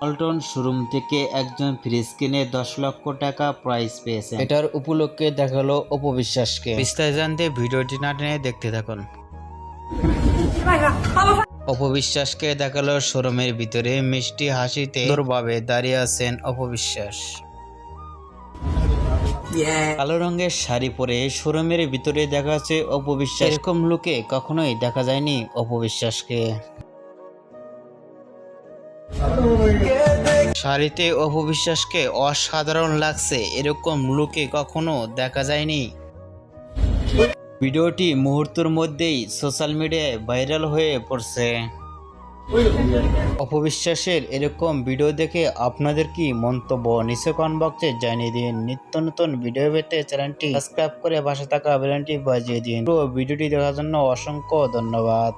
Paltan showroom থেকে একজন fridge কিনে দশ লক্ষ টাকা প্রাইজ পেয়েছে এটার উপলক্ষে দেখাল অপবিশ্বাসকে বিস্তারিত জানতে ভিডিওটি না টেনে দেখতে থাকুন। অপবিশ্বাসকে দেখাল শোরুমের ভিতরে মিষ্টি হাসিতে সুন্দরভাবে দাঁড়িয়ে আছেন অপবিশ্বাস কালো রঙের শাড়ি পরে শোরুমের ভিতরে দেখা যাচ্ছে অপবিশ্বাস এরকম লোকে কখনোই দেখা যায়নি অপবিশ্বাসকে শাড়িতে অপবিশ্বাসকে অসাধারণ লাগছে, এরকম লুকে কখনো দেখা যায়নি। ভিডিওটি মুহূর্তের মধ্যেই সোশ্যাল মিডিয়ায় ভাইরাল হয়ে পড়ছে। অপবিশ্বাসের এরকম ভিডিও দেখে আপনাদের কি মন্তব্য? নিচে কমেন্ট বক্সে জানিয়ে দিন। নিত্য নতুন ভিডিও পেতে চ্যানেলটি সাবস্ক্রাইব করে পাশে থাকা বেলনটি বাজিয়ে দিন। পুরো ভিডিওটি দেখার জন্য অসংখ্য ধন্যবাদ।